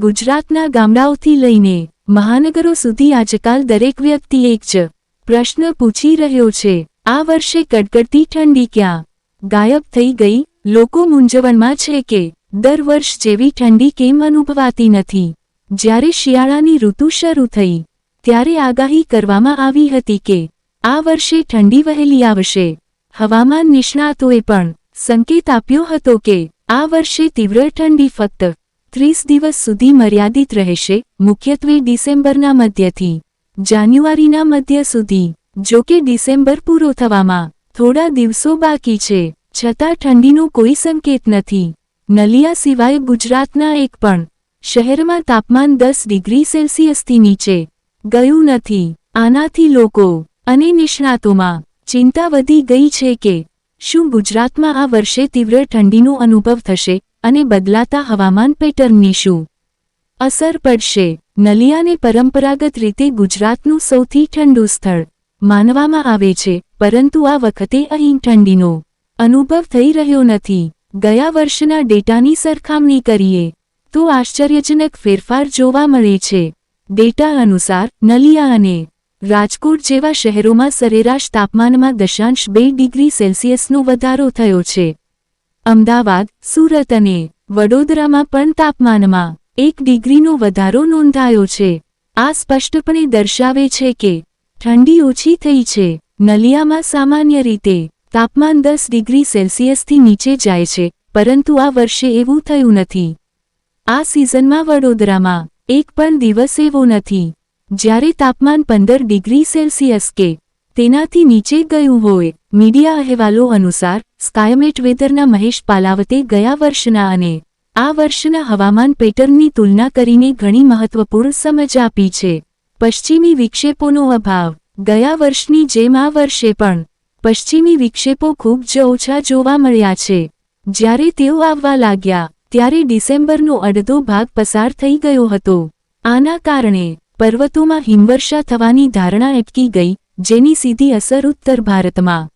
ગુજરાતના ગામડાઓથી લઈને મહાનગરો સુધી આજકાલ દરેક વ્યક્તિ એક જ પ્રશ્ન પૂછી રહ્યો છે. આ વર્ષે કડકડતી ઠંડી ક્યાં? ગાયબ થઈ ગઈ? લોકો મૂંઝવણમાં છે કે દર વર્ષ જેવી ઠંડી કેમ અનુભવાતી નથી? જ્યારે શિયાળાની ઋતુ શરૂ થઈ, ત્યારે આગાહી કરવામાં આવી હતી કે આ વર્ષે ઠંડી વહેલી આવશે. હવામાન નિષ્ણાતોએ પણ સંકેત આપ્યો હતો કે આ વર્ષે તીવ્ર ઠંડી ફક્ત ત્રીસ દિવસ સુધી મર્યાદિત રહેશે, મુખ્યત્વે ડિસેમ્બરના મધ્યથી. જાન્યુઆરીના મધ્ય સુધી. જો કે ડિસેમ્બર પૂરો થવામાં થોડા દિવસો બાકી છે, છતાં ઠંડીનો કોઈ સંકેત નથી. નલિયા સિવાય ગુજરાતના એક પણ શહેરમાં તાપમાન દસ ડિગ્રી સેલ્સિયસથી નીચે ગયું નથી. આનાથી લોકો અને નિષ્ણાતોમાં ચિંતા વધી ગઈ છે કે શું ગુજરાતમાં આ વર્ષે તીવ્ર ઠંડીનો અનુભવ થશે અને બદલાતા હવામાન પેટર્નની શું અસર પડશે? નલિયાને પરંપરાગત રીતે ગુજરાતનું સૌથી ઠંડુ સ્થળ માનવામાં આવે છે, પરંતુ આ વખતે અહીં ઠંડીનો અનુભવ થઈ રહ્યો નથી. ગયા વર્ષના ડેટાની સરખામણી કરીએ, તો આશ્ચર્યજનક ફેરફાર જોવા મળે છે. ડેટા અનુસાર નલિયા અને રાજકોટ જેવા શહેરોમાં સરેરાશ તાપમાનમાં દશાંશ બે ડિગ્રી સેલ્સિયસનો વધારો થયો છે. અમદાવાદ, સુરત અને વડોદરામાં પણ તાપમાનમાં એક ડિગ્રીનો વધારો નોંધાયો છે. આ સ્પષ્ટપણે દર્શાવે છે કે ઠંડી ઓછી થઈ છે. નલિયામાં સામાન્ય રીતે તાપમાન દસ ડિગ્રી સેલ્સિયસથી નીચે જાય છે, પરંતુ આ વર્ષે એવું થયું નથી. આ સિઝનમાં વડોદરામાં એક પણ દિવસ એવો નથી. જ્યારે તાપમાન પંદર ડિગ્રી સેલ્સિયસ કે તેનાથી નીચે ગયું હોય, મીડિયા અહેવાલો અનુસાર, સ્કાયમેટ વેધરના મહેશ પાલાવતે ગયા વર્ષના અને આ વર્ષના હવામાન પેટર્નની તુલના કરીને ઘણી મહત્વપૂર્ણ સમજ આપી છે. પશ્ચિમી વિક્ષેપોનો અભાવ, ગયા વર્ષની જેમ આ વર્ષે પણ, પશ્ચિમી વિક્ષેપો ખૂબ જ ઓછા જોવા મળ્યા છે. જ્યારે તેઓ આવવા લાગ્યા, ત્યારે ડિસેમ્બરનો અડધો ભાગ પસાર થઈ ગયો હતો. આના કારણે પર્વતોમાં હિમવર્ષા થવાની ધારણા અટકી ગઈ, જેની સીધી અસર ઉત્તર ભારતમાં.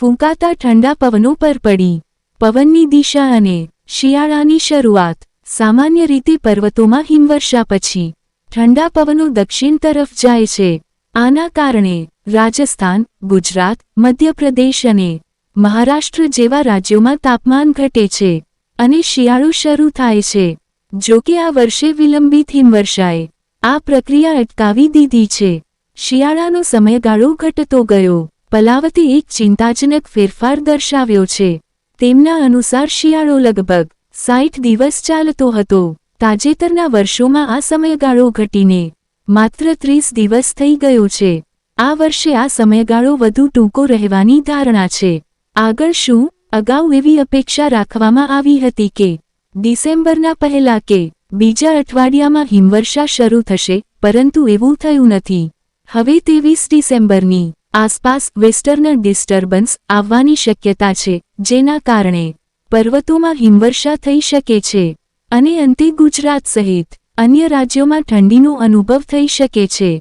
ફૂંકાતા ઠંડા પવનો પર પડી. પવનની દિશા અને શિયાળાની શરૂઆત સામાન્ય રીતે પર્વતોમાં હિમવર્ષા પછી. ઠંડા પવનો દક્ષિણ તરફ જાય છે. આના કારણે રાજસ્થાન, ગુજરાત, મધ્યપ્રદેશ અને મહારાષ્ટ્ર જેવા રાજ્યોમાં તાપમાન ઘટે છે અને શિયાળો શરૂ થાય છે. જો કે આ વર્ષે વિલંબિત હિમવર્ષાએ આ પ્રક્રિયા અટકાવી દીધી છે. શિયાળાનો સમયગાળો ઘટતો ગયો. પલાવતે એક ચિંતાજનક ફેરફાર દર્શાવ્યો છે. તેમના અનુસાર શિયાળો લગભગ સાઠ દિવસ ચાલતો હતો. તાજેતરના વર્ષોમાં આ સમયગાળો ઘટીને માત્ર ત્રીસ દિવસ થઈ ગયો છે. આ વર્ષે આ સમયગાળો વધુ ટૂંકો રહેવાની ધારણા છે. આગળ શું? અગાઉ એવી અપેક્ષા રાખવામાં આવી હતી કે ડિસેમ્બરના પહેલા કે બીજા અઠવાડિયામાં હિમવર્ષા શરૂ થશે, પરંતુ એવું થયું નથી. હવે ત્રેવીસ ડિસેમ્બરની આસપાસ વેસ્ટર્ન ડિસ્ટર્બન્સ આવવાની શક્યતા છે, જેના કારણે પર્વતોમાં હિમવર્ષા થઈ શકે છે અને અંતે ગુજરાત સહિત અન્ય રાજ્યોમાં ઠંડીનો અનુભવ થઈ શકે છે.